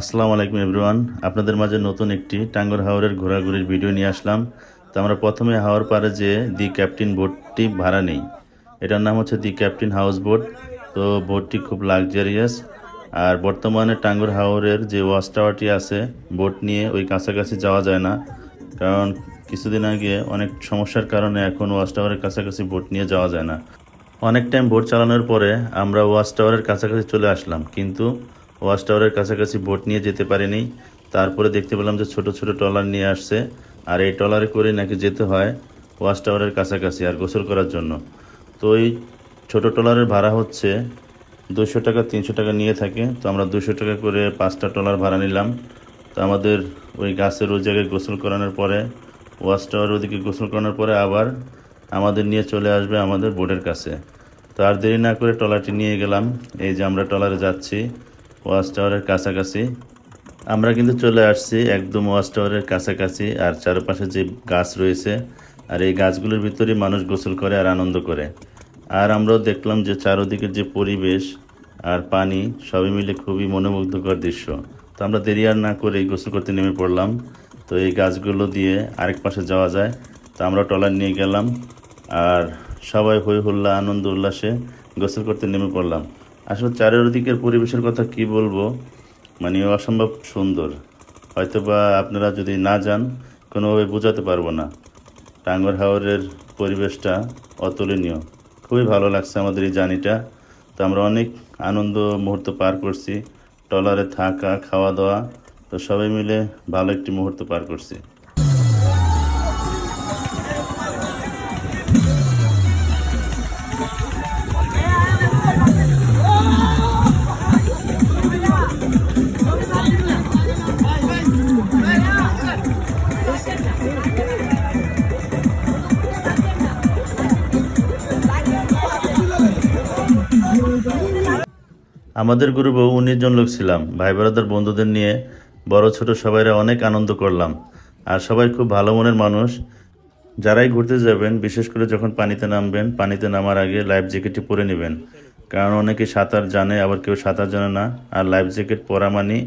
আসসালামু আলাইকুম এভরিওয়ান। আপনাদের মাঝে নতুন একটি টাঙ্গর হাওরের ঘোরাঘুরির ভিডিও নিয়ে আসলাম। তো আমরা প্রথমে হাওর পারে যে দি ক্যাপ্টেন বোটটি ভাড়া নেই, এটার নাম হচ্ছে দি ক্যাপ্টেন হাউস বোট। তো বোটটি খুব লাক্সারিয়াস। আর বর্তমানে টাঙ্গর হাওরের যে ওয়াচ টাওয়ারটি আছে, বোট নিয়ে ওই কাছাকাছি যাওয়া যায় না। কারণ কিছুদিন আগে অনেক সমস্যার কারণে এখন ওয়াচ টাওয়ারের কাছাকাছি বোট নিয়ে যাওয়া যায় না। অনেক টাইম বোট চালানোর পরে আমরা ওয়াচ টাওয়ারের কাছাকাছি চলে আসলাম। কিন্তু ওয়াচ টাওয়ারের কাছাকাছি বোট নিয়ে যেতে পারিনি। তারপরে দেখতে পেলাম যে ছোট ছোট ট্রলার নিয়ে আসছে। আর এই ট্রলারে করে নাকি যেতে হয় ওয়াচ টাওয়ারের কাছাকাছি আর গোসল করার জন্য। তো ওই ছোটো ট্রলারের ভাড়া হচ্ছে দুশো টাকা, তিনশো টাকা নিয়ে থাকে। তো আমরা দুশো টাকা করে পাঁচটা ট্রলার ভাড়া নিলাম। তো আমাদের ওই গাছের ওই জায়গায় গোসল করানোর পরে, ওয়াচ টাওয়ার ওদিকে গোসল করানোর পরে আবার আমাদের নিয়ে চলে আসবে আমাদের বোর্ডের কাছে। তো আর দেরি না করে ট্রলারটি নিয়ে গেলাম। এই যে আমরা ট্রলারে যাচ্ছি। ওয়াচ টাওয়ারের কাছাকাছি। আমরা কিন্তু চলে আসছি একদম ওয়াচ টাওয়ারের কাছাকাছি আর চারপাশে যে গাছ রয়েছে আর এই গাছগুলোর ভিতরেই মানুষ গোসল করে আর আনন্দ করে। আর আমরাও দেখলাম যে চারদিকের যে পরিবেশ আর পানি সবই মিলে খুবই মনোমুগ্ধকর দৃশ্য। তো আমরা দেরি আর না করে গোসল করতে নেমে পড়লাম। তো এই গাছগুলো দিয়ে আরেক পাশে যাওয়া যায়। তো আমরা ট্রলার নিয়ে গেলাম আর সবাই হই হুল্লা, আনন্দ উল্লাসে গোসল করতে নেমে পড়লাম। আসলে চারিদিকের পরিবেশের কথা কি বলব? মানে অসম্ভব সুন্দর। হয়তো বা আপনারা যদি না যান, কোনোভাবে বোঝাতে পারব না। টাঙ্গর হাওরের পরিবেশটা অতুলনীয়। খুবই ভালো লাগছে আমাদের এই জার্নিটা। তো আমরা অনেক আনন্দ মুহূর্ত পার করছি। ট্রলারে থাকা খাওয়া দাওয়া তো সবাই মিলে ভালো একটি মুহূর্ত পার করছি। আমাদের গ্রুপে উনিশ জন লোক ছিলাম। ভাই ব্রাদার বন্ধুদের নিয়ে বড় ছোট সবাইরা অনেক আনন্দ করলাম। আর সবাই খুব ভালো মনের মানুষ। যারাই ঘুরতে যাবেন, বিশেষ করে যখন পানিতে নামবেন, পানিতে নামার আগে লাইফ জ্যাকেটটি পরে নেবেন। কারণ অনেকে সাঁতার জানে, আবার কেউ সাঁতার জানে না। আর লাইফ জ্যাকেট পরা মানে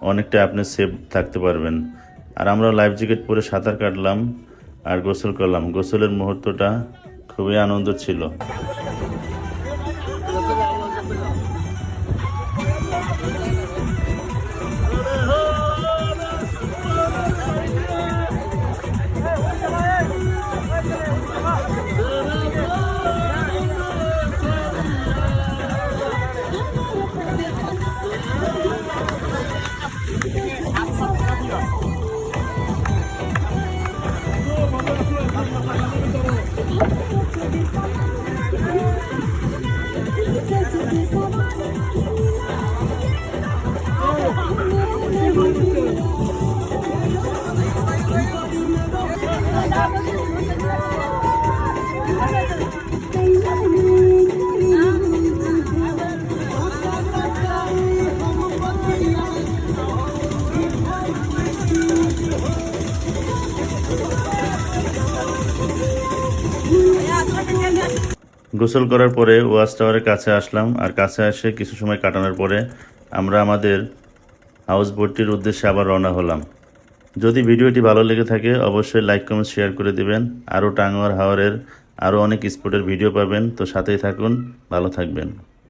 অনেকটা আপনি সেফ থাকতে পারবেন। আর আমরা লাইফ জ্যাকেট পরে সাঁতার কাটলাম আর গোসল করলাম। গোসলের মুহূর্তটা খুবই আনন্দ ছিল। গোসল করার পরে ওয়াচ টাওয়ারের কাছে আসলাম, আর কাছে এসে কিছু সময় কাটানোর পরে আমরা আমাদের হাউস বোটটির উদ্দেশ্যে আবার রওনা হলাম। যদি ভিডিওটি ভালো লেগে থাকে, অবশ্যই লাইক, কমেন্ট, শেয়ার করে দিবেন। আরও টাঙ্গুয়ার হাওয়ারের আরও অনেক স্পোর্টের ভিডিও পাবেন। তো সাথেই থাকুন, ভালো থাকবেন।